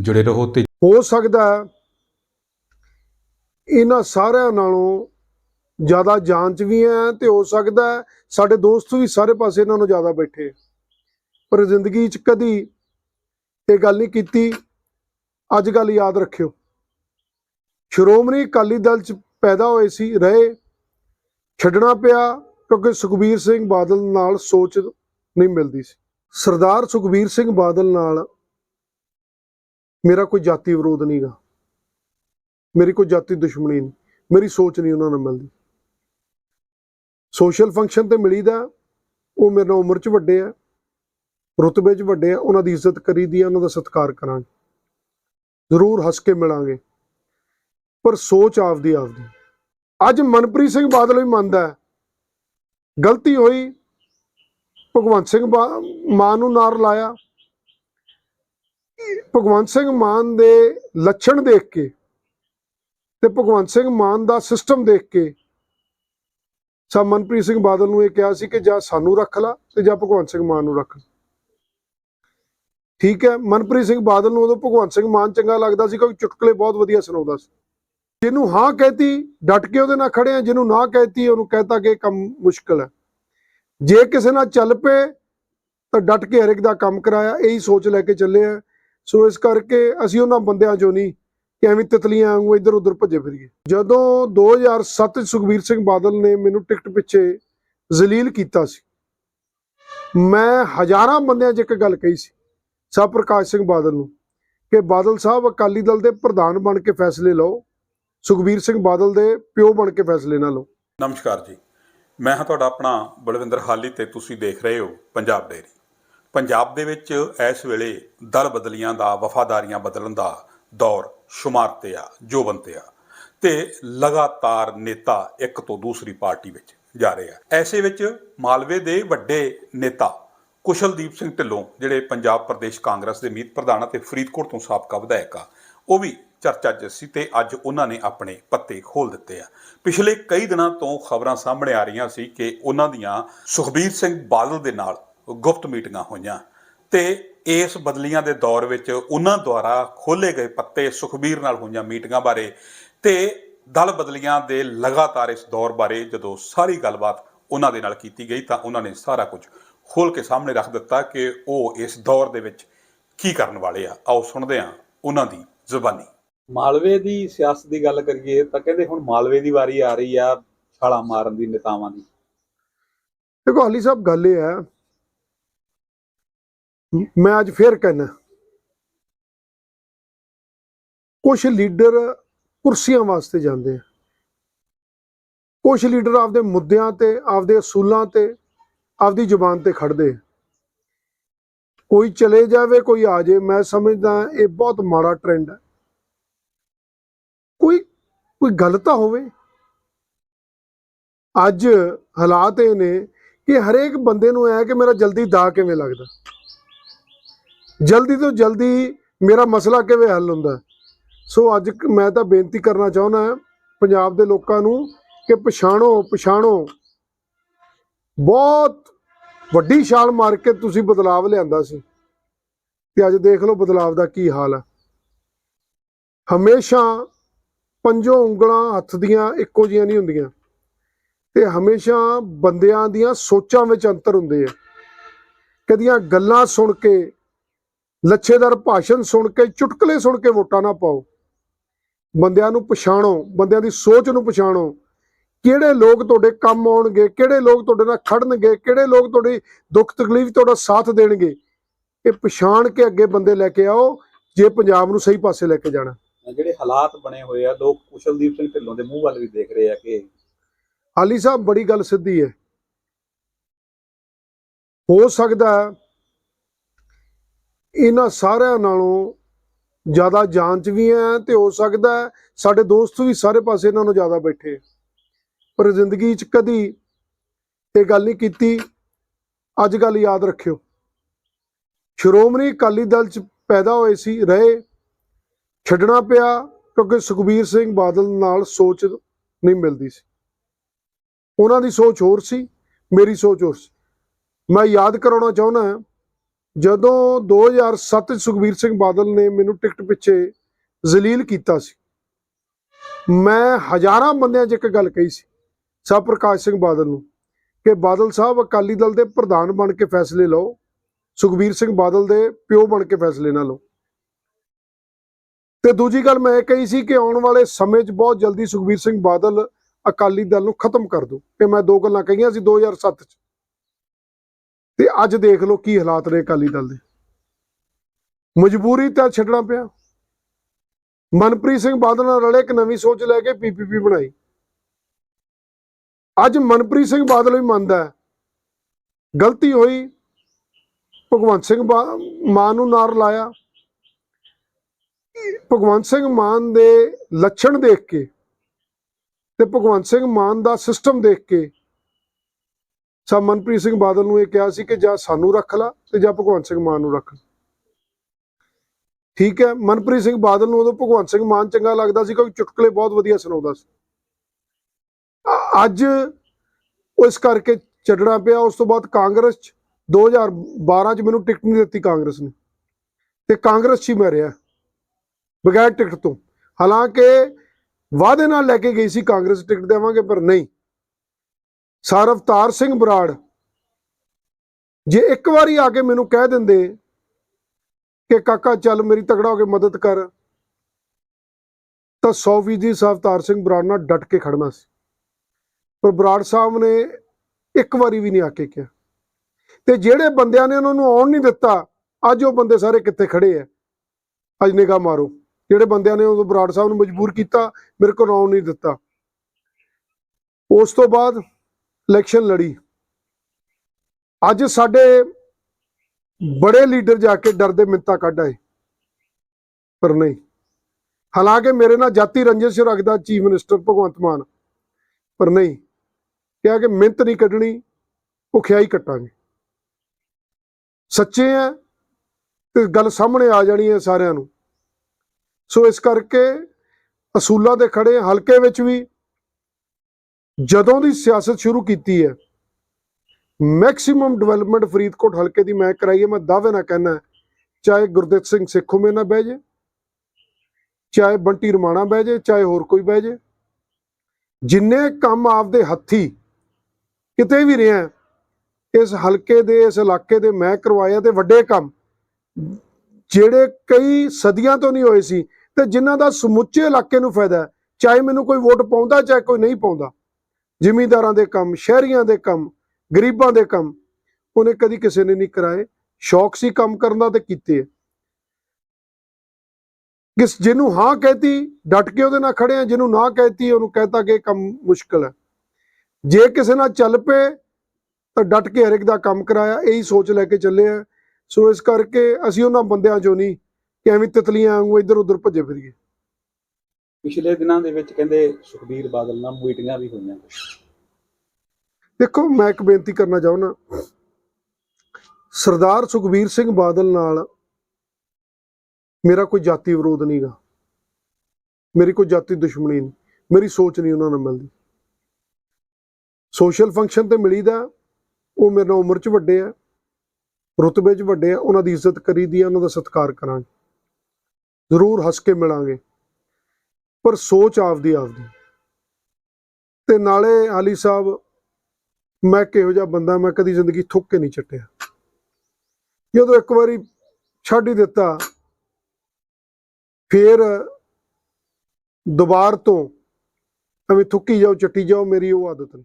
ਜੁੜੇ ਰਹੋ ਤੇ ਹੋ ਸਕਦਾ ਇਹਨਾਂ ਸਾਰਿਆਂ ਨਾਲੋਂ ਜ਼ਿਆਦਾ ਜਾਂਚ ਵੀ ਹੈ ਤੇ ਹੋ ਸਕਦਾ ਸਾਡੇ ਦੋਸਤ ਵੀ ਸਾਰੇ ਪਾਸੇ ਇਹਨਾਂ ਨੂੰ ਜ਼ਿਆਦਾ ਬੈਠੇ। ਪਰ ਜ਼ਿੰਦਗੀ 'ਚ ਕਦੀ ਇਹ ਗੱਲ ਨਹੀਂ ਕੀਤੀ। ਅੱਜ ਗੱਲ ਯਾਦ ਰੱਖਿਓ। ਸ਼੍ਰੋਮਣੀ ਅਕਾਲੀ ਦਲ 'ਚ ਪੈਦਾ ਹੋਏ ਸੀ, ਰਹੇ। ਛੱਡਣਾ ਪਿਆ ਕਿਉਂਕਿ ਸੁਖਬੀਰ ਸਿੰਘ ਬਾਦਲ ਨਾਲ ਸੋਚ ਨਹੀਂ ਮਿਲਦੀ ਸੀ। ਸਰਦਾਰ ਸੁਖਬੀਰ ਸਿੰਘ ਬਾਦਲ ਨਾਲ ਮੇਰਾ ਕੋਈ ਜਾਤੀ ਵਿਰੋਧ ਨਹੀਂਗਾ ਮੇਰੀ ਕੋਈ ਜਾਤੀ ਦੁਸ਼ਮਣੀ ਨਹੀਂ ਮੇਰੀ ਸੋਚ ਨਹੀਂ ਉਹਨਾਂ ਨਾਲ ਮਿਲਦੀ। ਸੋਸ਼ਲ ਫੰਕਸ਼ਨ ਤੇ ਮਿਲੀਦਾ, ਉਹ ਮੇਰੇ ਨਾਲ ਉਮਰ 'ਚ ਵੱਡੇ ਆ, ਰੁਤਬੇ 'ਚ ਵੱਡੇ ਆ, ਉਹਨਾਂ ਦੀ ਇੱਜ਼ਤ ਕਰੀਦੀ ਆ, ਉਹਨਾਂ ਦਾ ਸਤਿਕਾਰ ਕਰਾਂਗੇ। ਜ਼ਰੂਰ ਹੱਸ ਕੇ ਮਿਲਾਂਗੇ। ਪਰ ਸੋਚ ਆਪਦੀ ਆਪਦੀ। ਅੱਜ ਮਨਪ੍ਰੀਤ ਸਿੰਘ ਬਾਦਲ ਵੀ ਮੰਨਦਾ ਹੈ। ਗਲਤੀ ਹੋਈ। ਭਗਵੰਤ ਸਿੰਘ ਬਾ- ਮਾਨ ਨੂੰ ਨਾਰ ਲਾਇਆ। ਭਗਵੰਤ ਸਿੰਘ ਮਾਨ ਦੇ ਲੱਛਣ ਦੇਖ ਕੇ ਤੇ ਭਗਵੰਤ ਸਿੰਘ ਮਾਨ ਦਾ ਸਿਸਟਮ ਦੇਖ ਕੇ ਸਾ ਮਨਪ੍ਰੀਤ ਸਿੰਘ ਬਾਦਲ ਨੂੰ ਇਹ ਕਿਹਾ ਸੀ ਕਿ ਜਾਂ ਸਾਨੂੰ ਰੱਖ ਲਾ ਤੇ ਜਾਂ ਭਗਵੰਤ ਸਿੰਘ ਮਾਨ ਨੂੰ ਰੱਖ ਠੀਕ ਹੈ, ਮਨਪ੍ਰੀਤ ਸਿੰਘ ਬਾਦਲ ਨੂੰ ਉਦੋਂ ਭਗਵੰਤ ਸਿੰਘ ਮਾਨ ਚੰਗਾ ਲੱਗਦਾ ਸੀ ਕਿਉਂਕਿ ਚੁਟਕਲੇ ਬਹੁਤ ਵਧੀਆ ਸੁਣਾਉਂਦਾ ਸੀ। ਜਿਹਨੂੰ ਹਾਂ ਕਹਿਤੀ, ਡਟ ਕੇ ਉਹਦੇ ਨਾਲ ਖੜੇ ਆ, ਜਿਹਨੂੰ ਨਾ ਕਹਿਤੀ, ਉਹਨੂੰ ਕਹਿਤਾ ਕਿ ਕੰਮ ਮੁਸ਼ਕਲ ਹੈ। ਜੇ ਕਿਸੇ ਨਾਲ ਚੱਲ ਪਏ ਤਾਂ ਡਟ ਕੇ ਹਰ ਇੱਕ ਦਾ ਕੰਮ ਕਰਾਇਆ, ਇਹੀ ਸੋਚ ਲੈ ਕੇ ਚੱਲੇ ਆ। ਸੋ ਇਸ ਕਰਕੇ ਅਸੀਂ ਉਹਨਾਂ ਬੰਦਿਆਂ ਚੋਂ ਨਹੀਂ ਕਿ ਐਵੇਂ ਤਿਤਲੀਆਂ ਵਾਂਗੂ ਇੱਧਰ ਉੱਧਰ ਭੱਜੇ ਫਿਰੀਏ। ਜਦੋਂ 2007 ਚ ਸੁਖਬੀਰ ਸਿੰਘ ਬਾਦਲ ਨੇ ਮੈਨੂੰ ਟਿਕਟ ਪਿੱਛੇ ਜ਼ਲੀਲ ਕੀਤਾ ਸੀ, ਮੈਂ ਹਜ਼ਾਰਾਂ ਬੰਦਿਆਂ 'ਚ ਇੱਕ ਗੱਲ ਕਹੀ ਸੀ ਸਾਹਿਬ ਪ੍ਰਕਾਸ਼ ਸਿੰਘ ਬਾਦਲ ਨੂੰ, ਕਿ ਬਾਦਲ ਸਾਹਿਬ ਅਕਾਲੀ ਦਲ ਦੇ ਪ੍ਰਧਾਨ ਬਣ ਕੇ ਫੈਸਲੇ ਲਓ, ਸੁਖਬੀਰ ਸਿੰਘ ਬਾਦਲ ਦੇ ਪਿਓ ਬਣ ਕੇ ਫੈਸਲੇ ਨਾ ਲਓ। ਨਮਸਕਾਰ ਜੀ, ਮੈਂ ਹਾਂ ਤੁਹਾਡਾ ਆਪਣਾ ਬਲਵਿੰਦਰ ਹਾਲੀ ਤੇ ਤੁਸੀਂ ਦੇਖ ਰਹੇ ਹੋ ਪੰਜਾਬ ਡੇਰੀ ਪੰਜਾਬ ਦੇ ਵਿੱਚ ਇਸ ਵੇਲੇ ਦਲ ਬਦਲੀਆਂ ਦਾ, ਵਫਾਦਾਰੀਆਂ ਬਦਲਣ ਦਾ ਦੌਰ ਸ਼ੁਮਾਰ ਤੇ ਆ, ਜੋਬਨ ਤੇ ਆ ਤੇ ਲਗਾਤਾਰ ਨੇਤਾ ਇੱਕ ਤੋਂ ਦੂਸਰੀ ਪਾਰਟੀ ਵਿੱਚ ਜਾ ਰਹੇ ਆ। ਐਸੇ ਵਿੱਚ ਮਾਲਵੇ ਦੇ ਵੱਡੇ ਨੇਤਾ ਕੁਸ਼ਲਦੀਪ ਸਿੰਘ ਢਿੱਲੋਂ, ਜਿਹੜੇ ਪੰਜਾਬ ਪ੍ਰਦੇਸ਼ ਕਾਂਗਰਸ ਦੇ ਮੀਤ ਪ੍ਰਧਾਨ ਅਤੇ ਫਰੀਦਕੋਟ ਤੋਂ ਸਾਬਕਾ ਵਿਧਾਇਕ ਆ, ਉਹ ਵੀ ਚਰਚਾ 'ਚ ਸੀ ਤੇ ਅੱਜ ਉਹਨਾਂ ਨੇ ਆਪਣੇ ਪੱਤੇ ਖੋਲ ਦਿੱਤੇ ਆ। ਪਿਛਲੇ ਕਈ ਦਿਨਾਂ ਤੋਂ ਖਬਰਾਂ ਸਾਹਮਣੇ ਆ ਰਹੀਆਂ ਸੀ ਕਿ ਉਹਨਾਂ ਦੀਆਂ ਸੁਖਬੀਰ ਸਿੰਘ ਬਾਦਲ ਦੇ ਨਾਲ ਗੁਪਤ ਮੀਟਿੰਗਾਂ ਹੋਈਆਂ ਤੇ ਇਸ ਬਦਲੀਆਂ ਦੇ ਦੌਰ ਵਿੱਚ ਉਹਨਾਂ ਦੁਆਰਾ ਖੋਲੇ ਗਏ ਪੱਤੇ ਸੁਖਬੀਰ ਨਾਲ ਹੋਈਆਂ ਮੀਟਿੰਗਾਂ ਬਾਰੇ ਤੇ ਦਲ ਬਦਲੀਆਂ ਦੇ ਲਗਾਤਾਰ ਇਸ ਦੌਰ ਬਾਰੇ ਜਦੋਂ ਸਾਰੀ ਗੱਲਬਾਤ ਉਹਨਾਂ ਦੇ ਨਾਲ ਕੀਤੀ ਗਈ ਤਾਂ ਉਹਨਾਂ ਨੇ ਸਾਰਾ ਕੁਝ ਖੋਲ ਕੇ ਸਾਹਮਣੇ ਰੱਖ ਦਿੱਤਾ ਕਿ ਉਹ ਇਸ ਦੌਰ ਦੇ ਵਿੱਚ ਕੀ ਕਰਨ ਵਾਲੇ ਆ। ਆਓ ਸੁਣਦੇ ਹਾਂ ਉਹਨਾਂ ਦੀ ਜ਼ੁਬਾਨੀ। ਮਾਲਵੇ ਦੀ ਸਿਆਸਤ ਦੀ ਗੱਲ ਕਰੀਏ ਤਾਂ ਕਹਿੰਦੇ ਹੁਣ ਮਾਲਵੇ ਦੀ ਵਾਰੀ ਆ ਰਹੀ ਆ ਛਾਲਾ ਮਾਰਨ ਦੀ ਨੇਤਾਵਾਂ ਦੀ। ਦੇਖੋ ਹਾਲੀ ਸਾਹਿਬ ਗੱਲ ਇਹ ਹੈ ਮੈਂ ਅੱਜ ਫੇਰ ਕਹਿਣਾ ਕੁਝ ਲੀਡਰ ਕੁਰਸੀਆਂ ਵਾਸਤੇ ਜਾਂਦੇ ਆ। ਕੁਝ ਲੀਡਰ ਆਪਦੇ ਮੁੱਦਿਆਂ ਤੇ, ਆਪਦੇ ਅਸੂਲਾਂ ਤੇ, ਆਪਦੀ ਜ਼ੁਬਾਨ ਤੇ ਖੜਦੇ ਕੋਈ ਚਲੇ ਜਾਵੇ, ਕੋਈ ਆ ਜਾਏ ਮੈਂ ਸਮਝਦਾ ਇਹ ਬਹੁਤ ਮਾੜਾ ਟ੍ਰੈਂਡ ਹੈ ਕੋਈ ਕੋਈ ਗੱਲ ਤਾਂ ਹੋਵੇ। ਅੱਜ ਹਾਲਾਤ ਇਹ ਨੇ ਕਿ ਹਰੇਕ ਬੰਦੇ ਨੂੰ ਐ ਕਿ ਮੇਰਾ ਜਲਦੀ ਦਾ ਕਿਵੇਂ ਲੱਗਦਾ। ਜਲਦੀ ਤੋਂ ਜਲਦੀ ਮੇਰਾ ਮਸਲਾ ਕਿਵੇਂ ਹੱਲ ਹੁੰਦਾ? ਸੋ ਅੱਜ ਮੈਂ ਤਾਂ ਬੇਨਤੀ ਕਰਨਾ ਚਾਹੁੰਦਾ ਪੰਜਾਬ ਦੇ ਲੋਕਾਂ ਨੂੰ ਕਿ ਪਛਾਣੋ ਪਛਾਣੋ। ਬਹੁਤ ਵੱਡੀ ਛਾਲ ਮਾਰ ਕੇ ਤੁਸੀਂ ਬਦਲਾਵ ਲਿਆਂਦਾ ਸੀ। ਤੇ ਅੱਜ ਦੇਖ ਲਓ ਬਦਲਾਵ ਦਾ ਕੀ ਹਾਲ ਹੈ ਹਮੇਸ਼ਾ ਪੰਜੋ ਉਂਗਲਾਂ ਹੱਥ ਦੀਆਂ ਇੱਕੋ ਜਿਹੀਆਂ ਨਹੀਂ ਹੁੰਦੀਆਂ। ਤੇ ਹਮੇਸ਼ਾ ਬੰਦਿਆਂ ਦੀਆਂ ਸੋਚਾਂ ਵਿੱਚ ਅੰਤਰ ਹੁੰਦੇ ਆ। ਕਦੀਆਂ ਗੱਲਾਂ ਸੁਣ ਕੇ ਲੱਛੇਦਾਰ ਭਾਸ਼ਣ ਸੁਣ ਕੇ ਚੁਟਕਲੇ ਸੁਣ ਕੇ ਵੋਟਾਂ ਨਾ ਪਾਓ। ਬੰਦਿਆਂ ਨੂੰ ਪਛਾਣੋ ਬੰਦਿਆਂ ਦੀ ਸੋਚ ਨੂੰ ਪਛਾਣੋ। ਕਿਹੜੇ ਲੋਕ ਤੁਹਾਡੇ ਕੰਮ ਆਉਣਗੇ ਕਿਹੜੇ ਲੋਕ ਤੁਹਾਡੇ ਨਾਲ ਖੜਨਗੇ ਕਿਹੜੇ ਲੋਕ ਤੁਹਾਡੀ ਦੁੱਖ ਤਕਲੀਫ ਤੁਹਾਡਾ ਸਾਥ ਦੇਣਗੇ ਇਹ ਪਛਾਣ ਕੇ ਅੱਗੇ ਬੰਦੇ ਲੈ ਕੇ ਆਓ ਜੇ ਪੰਜਾਬ ਨੂੰ ਸਹੀ ਪਾਸੇ ਲੈ ਕੇ ਜਾਣਾ। ਜਿਹੜੇ ਹਾਲਾਤ ਬਣੇ ਹੋਏ ਆ ਲੋਕ ਕੁਸ਼ਲਦੀਪ ਸਿੰਘ ਢਿੱਲੋਂ ਦੇ ਮੂੰਹ ਵੱਲ ਵੀ ਦੇਖ ਰਹੇ ਆ ਕਿ ਹਾਲੀ ਸਾਹਿਬ ਬੜੀ ਗੱਲ ਸਿੱਧੀ ਹੈ। ਹੋ ਸਕਦਾ ਇਹਨਾਂ ਸਾਰਿਆਂ ਨਾਲੋਂ ਜ਼ਿਆਦਾ ਜਾਂਚ ਵੀ ਹੈ ਤੇ ਹੋ ਸਕਦਾ ਸਾਡੇ ਦੋਸਤ ਵੀ ਸਾਰੇ ਪਾਸੇ ਇਹਨਾਂ ਨੂੰ ਜ਼ਿਆਦਾ ਬੈਠੇ ਹੈ। ਪਰ ਜ਼ਿੰਦਗੀ 'ਚ ਕਦੀ ਇਹ ਗੱਲ ਨਹੀਂ ਕੀਤੀ। ਅੱਜ ਗੱਲ ਯਾਦ ਰੱਖਿਓ। ਸ਼੍ਰੋਮਣੀ ਅਕਾਲੀ ਦਲ 'ਚ ਪੈਦਾ ਹੋਏ ਸੀ, ਰਹੇ, ਛੱਡਣਾ ਪਿਆ ਕਿਉਂਕਿ ਸੁਖਬੀਰ ਸਿੰਘ ਬਾਦਲ ਨਾਲ ਸੋਚ ਨਹੀਂ ਮਿਲਦੀ ਸੀ। ਉਹਨਾਂ ਦੀ ਸੋਚ ਹੋਰ ਸੀ, ਮੇਰੀ ਸੋਚ ਹੋਰ ਸੀ। ਮੈਂ ਯਾਦ ਕਰਾਉਣਾ ਚਾਹੁੰਦਾ ਜਦੋਂ 2007 ਚ ਸੁਖਬੀਰ ਸਿੰਘ ਬਾਦਲ ਨੇ ਮੈਨੂੰ ਟਿਕਟ ਪਿੱਛੇ ਜ਼ਲੀਲ ਕੀਤਾ ਸੀ, ਮੈਂ ਹਜ਼ਾਰਾਂ ਬੰਦਿਆਂ 'ਚ ਇੱਕ ਗੱਲ ਕਹੀ ਸੀ, ਸਭ ਪ੍ਰਕਾਸ਼ ਸਿੰਘ ਬਾਦਲ ਨੂੰ, ਕਿ ਬਾਦਲ ਸਾਹਿਬ ਅਕਾਲੀ ਦਲ ਦੇ ਪ੍ਰਧਾਨ ਬਣ ਕੇ ਫੈਸਲੇ ਲਓ, ਸੁਖਬੀਰ ਸਿੰਘ ਬਾਦਲ ਦੇ ਪਿਓ ਬਣ ਕੇ ਫੈਸਲੇ ਨਾ ਲਓ। ਤੇ ਦੂਜੀ ਗੱਲ ਮੈਂ ਇਹ ਕਹੀ ਸੀ ਕਿ ਆਉਣ ਵਾਲੇ ਸਮੇਂ 'ਚ ਬਹੁਤ ਜਲਦੀ ਸੁਖਬੀਰ ਸਿੰਘ ਬਾਦਲ ਅਕਾਲੀ ਦਲ ਨੂੰ ਖਤਮ ਕਰ ਦੋ ਤੇ ਮੈਂ ਦੋ ਗੱਲਾਂ ਕਹੀਆਂ ਸੀ 2007 'ਚ। ਤੇ ਅੱਜ ਦੇਖ ਲਓ ਕੀ ਹਾਲਾਤ ਨੇ ਅਕਾਲੀ ਦਲ ਦੇ। ਮਜਬੂਰੀ ਤਾਂ ਛੱਡਣਾ ਪਿਆ। ਮਨਪ੍ਰੀਤ ਸਿੰਘ ਬਾਦਲ ਨਾਲ ਰਲੇ ਇੱਕ ਨਵੀਂ ਸੋਚ ਲੈ ਕੇ ਪੀਪੀਪੀ ਬਣਾਈ। ਅੱਜ ਮਨਪ੍ਰੀਤ ਸਿੰਘ ਬਾਦਲ ਵੀ ਮੰਨਦਾ ਗਲਤੀ ਹੋਈ। ਭਗਵੰਤ ਸਿੰਘ ਬਾ- ਮਾਨ ਨੂੰ ਨਾਰ ਲਾਇਆ। ਭਗਵੰਤ ਸਿੰਘ ਮਾਨ ਦੇ ਲੱਛਣ ਦੇਖ ਕੇ ਤੇ ਭਗਵੰਤ ਸਿੰਘ ਮਾਨ ਦਾ ਸਿਸਟਮ ਦੇਖ ਕੇ ਸਾ ਮਨਪ੍ਰੀਤ ਸਿੰਘ ਬਾਦਲ ਨੂੰ ਇਹ ਕਿਹਾ ਸੀ ਕਿ ਜਾਂ ਸਾਨੂੰ ਰੱਖ ਲਾ ਤੇ ਜਾਂ ਭਗਵੰਤ ਸਿੰਘ ਮਾਨ ਨੂੰ ਰੱਖ ਲਾ। ਠੀਕ ਹੈ, ਮਨਪ੍ਰੀਤ ਸਿੰਘ ਬਾਦਲ ਨੂੰ ਉਦੋਂ ਭਗਵੰਤ ਸਿੰਘ ਮਾਨ ਚੰਗਾ ਲੱਗਦਾ ਸੀ ਕਿਉਂਕਿ ਚੁਟਕਲੇ ਬਹੁਤ ਵਧੀਆ ਸੁਣਾਉਂਦਾ ਸੀ। ਅੱਜ ਉਹ ਇਸ ਕਰਕੇ ਛੱਡਣਾ ਪਿਆ, ਉਸ ਤੋਂ ਬਾਅਦ ਕਾਂਗਰਸ ਚ 2012 ਚ ਮੈਨੂੰ ਟਿਕਟ ਨਹੀਂ ਦਿੱਤੀ ਕਾਂਗਰਸ ਨੇ। ਤੇ ਕਾਂਗਰਸ 'ਚ ਹੀ ਮੈਂ ਰਿਹਾ, ਬਗੈਰ ਟਿਕਟ ਤੋਂ। ਹਾਲਾਂਕਿ ਵਾਅਦੇ ਨਾਲ ਲੈ ਕੇ ਗਈ ਸੀ ਕਾਂਗਰਸ ਟਿਕਟ ਦੇਵਾਂਗੇ, ਪਰ ਨਹੀਂ। ਸਰ ਅਵਤਾਰ ਸਿੰਘ ਬਰਾੜ, ਜੇ ਇੱਕ ਵਾਰੀ ਆ ਕੇ ਮੈਨੂੰ ਕਹਿ ਦਿੰਦੇ ਕਿ ਕਾਕਾ ਚੱਲ ਮੇਰੀ ਤਗੜਾ ਹੋ ਕੇ ਮਦਦ ਕਰ, ਤਾਂ 100 ਫੀਸਦੀ ਸਾਹਿਬ ਅਵਤਾਰ ਸਿੰਘ ਬਰਾੜ ਨਾਲ ਡਟ ਕੇ ਖੜਨਾ ਸੀ। ਪਰ ਬਰਾੜ ਸਾਹਿਬ ਨੇ ਇੱਕ ਵਾਰੀ ਵੀ ਨਹੀਂ ਆ ਕੇ ਕਿਹਾ। ਤੇ ਜਿਹੜੇ ਬੰਦਿਆਂ ਨੇ ਉਹਨਾਂ ਨੂੰ ਆਉਣ ਨਹੀਂ ਦਿੱਤਾ, ਅੱਜ ਉਹ ਬੰਦੇ ਸਾਰੇ ਕਿੱਥੇ ਖੜੇ ਆ ਅੱਜ ਨਿਗਾਹ ਮਾਰੋ। ਜਿਹੜੇ ਬੰਦਿਆਂ ਨੇ ਉਹ ਬਰਾੜ ਸਾਹਿਬ ਨੂੰ ਮਜਬੂਰ ਕੀਤਾ, ਮੇਰੇ ਕੋਲ ਆਉਣ ਨਹੀਂ ਦਿੱਤਾ। ਉਸ ਤੋਂ ਬਾਅਦ ਇਲੈਕਸ਼ਨ ਲੜੀ। ਅੱਜ ਸਾਡੇ ਬੜੇ ਲੀਡਰ ਜਾ ਕੇ ਡਰਦੇ ਮਿੰਤਾ ਕੱਢ ਆਏ, ਪਰ ਨਹੀਂ। ਹਾਲਾਂਕਿ ਮੇਰੇ ਨਾਲ ਜਾਤੀ ਰੰਜਿਸ਼ ਰੱਖਦਾ ਚੀਫ ਮਿਨਿਸਟਰ ਭਗਵੰਤ ਮਾਨ, ਪਰ ਨਹੀਂ। ਕਿਹਾ ਕਿ ਮਿੰਤ ਨਹੀਂ ਕੱਢਣੀ ਭੁੱਖਿਆ ਹੀ ਕੱਟਾਂਗੇ। ਸੱਚੇ ਆ ਤੇ ਗੱਲ ਸਾਹਮਣੇ ਆ ਜਾਣੀ ਹੈ ਸਾਰਿਆਂ ਨੂੰ। ਸੋ ਇਸ ਕਰਕੇ ਅਸੂਲਾਂ ਦੇ ਖੜੇ ਹਲਕੇ ਵਿੱਚ ਵੀ ਜਦੋਂ ਦੀ ਸਿਆਸਤ ਸ਼ੁਰੂ ਕੀਤੀ ਹੈ ਮੈਕਸਿਮਮ ਡਿਵੈਲਪਮੈਂਟ ਫਰੀਦਕੋਟ ਹਲਕੇ ਦੀ ਮੈਂ ਕਰਾਈ ਹੈ, ਮੈਂ ਦਾਅਵੇ ਨਾਲ ਕਹਿਣਾ ਚਾਹੇ ਗੁਰਦਿੱਤ ਸਿੰਘ ਸਿੱਖੂ ਮੇਰੇ ਨਾਲ ਬਹਿ ਜੇ, ਚਾਹੇ ਬੰਟੀ ਰਮਾਣਾ ਬਹਿ ਜੇ, ਚਾਹੇ ਹੋਰ ਕੋਈ ਬਹਿ ਜੇ, ਜਿੰਨੇ ਕੰਮ ਆਪਦੇ ਹੱਥੀ ਕਿਤੇ ਵੀ ਰਿਹਾ ਇਸ ਹਲਕੇ ਦੇ, ਇਸ ਇਲਾਕੇ ਦੇ ਮੈਂ ਕਰਵਾਇਆ ਤੇ ਵੱਡੇ ਕੰਮ, ਜਿਹੜੇ ਕਈ ਸਦੀਆਂ ਤੋਂ ਨਹੀਂ ਹੋਏ ਸੀ, ਤੇ ਜਿਨ੍ਹਾਂ ਦਾ ਸਮੁੱਚੇ ਇਲਾਕੇ ਨੂੰ ਫਾਇਦਾ ਚਾਹੇ ਮੈਨੂੰ ਕੋਈ ਵੋਟ ਪਾਉਂਦਾ, ਚਾਹੇ ਕੋਈ ਨਹੀਂ ਪਾਉਂਦਾ ਜ਼ਿਮੀਂਦਾਰਾਂ ਦੇ ਕੰਮ, ਸ਼ਹਿਰੀਆਂ ਦੇ ਕੰਮ, ਗਰੀਬਾਂ ਦੇ ਕੰਮ, ਉਹਨੇ ਕਦੀ ਕਿਸੇ ਨੇ ਨਹੀਂ ਕਰਾਏ। ਸ਼ੌਕ ਸੀ ਕੰਮ ਕਰਨ ਦਾ ਤੇ ਕੀਤੇ ਕਿਸ ਜਿਹਨੂੰ ਹਾਂ ਕਹਿਤੀ, ਡਟ ਕੇ ਉਹਦੇ ਨਾਲ ਖੜੇ ਆ, ਜਿਹਨੂੰ ਨਾ ਕਹਿਤੀ, ਉਹਨੂੰ ਕਹਿਤਾ ਕਿ ਕੰਮ ਮੁਸ਼ਕਲ ਹੈ। ਜੇ ਕਿਸੇ ਨਾਲ ਚੱਲ ਪਏ, ਤਾਂ ਡਟ ਕੇ ਹਰ ਇੱਕ ਦਾ ਕੰਮ ਕਰਾਇਆ, ਇਹੀ ਸੋਚ ਲੈ ਕੇ ਚੱਲੇ ਆ। ਸੋ ਇਸ ਕਰਕੇ ਅਸੀਂ ਉਹਨਾਂ ਬੰਦਿਆਂ ਚੋਂ ਨਹੀਂ, ਕਿ ਐਵੇਂ ਤਿਤਲੀਆਂ ਵਾਂਗੂ ਇੱਧਰ ਉੱਧਰ ਭੱਜੇ ਫਿਰੀਏ। ਪਿਛਲੇ ਦਿਨਾਂ ਦੇ ਵਿੱਚ ਕਹਿੰਦੇ ਸੁਖਬੀਰ ਬਾਦਲ ਨਾਲ ਮੀਟਿੰਗਾਂ ਵੀ ਹੋਈਆਂ। ਦੇਖੋ, ਮੈਂ ਇੱਕ ਬੇਨਤੀ ਕਰਨਾ ਚਾਹੁੰਦਾ। ਸਰਦਾਰ ਸੁਖਬੀਰ ਸਿੰਘ ਬਾਦਲ ਨਾਲ ਮੇਰਾ ਕੋਈ ਜਾਤੀ ਵਿਰੋਧ ਨਹੀਂਗਾ ਮੇਰੀ ਕੋਈ ਜਾਤੀ ਦੁਸ਼ਮਣੀ ਨਹੀਂ ਮੇਰੀ ਸੋਚ ਨਹੀਂ ਉਹਨਾਂ ਨਾਲ ਮਿਲਦੀ। ਸੋਸ਼ਲ ਫੰਕਸ਼ਨ ਤੇ ਮਿਲੀਦਾ, ਉਹ ਮੇਰੇ ਨਾਲ ਉਮਰ 'ਚ ਵੱਡੇ ਆ, ਰੁਤਬੇ 'ਚ ਵੱਡੇ ਆ, ਉਹਨਾਂ ਦੀ ਇੱਜ਼ਤ ਕਰੀਦੀ ਆ, ਉਹਨਾਂ ਦਾ ਸਤਿਕਾਰ ਕਰਾਂਗੇ। ਜ਼ਰੂਰ ਹੱਸ ਕੇ ਮਿਲਾਂਗੇ। ਪਰ ਸੋਚ ਆਪਦੀ ਆਪਦੀ। ਤੇ ਨਾਲੇ ਆਲੀ ਸਾਹਿਬ, ਮੈਂ ਕਿਹੋ ਜਿਹਾ ਬੰਦਾ, ਮੈਂ ਕਦੀ ਜ਼ਿੰਦਗੀ ਥੁੱਕ ਕੇ ਨਹੀਂ ਚੱਟਿਆ ਜਦੋਂ ਇੱਕ ਵਾਰੀ ਛੱਡ ਹੀ ਦਿੱਤਾ, ਫੇਰ ਦੁਬਾਰ ਤੋਂ ਐਵੇਂ ਥੁੱਕੀ ਜਾਓ, ਚੱਟੀ ਜਾਓ, ਮੇਰੀ ਉਹ ਆਦਤ ਨਹੀਂ।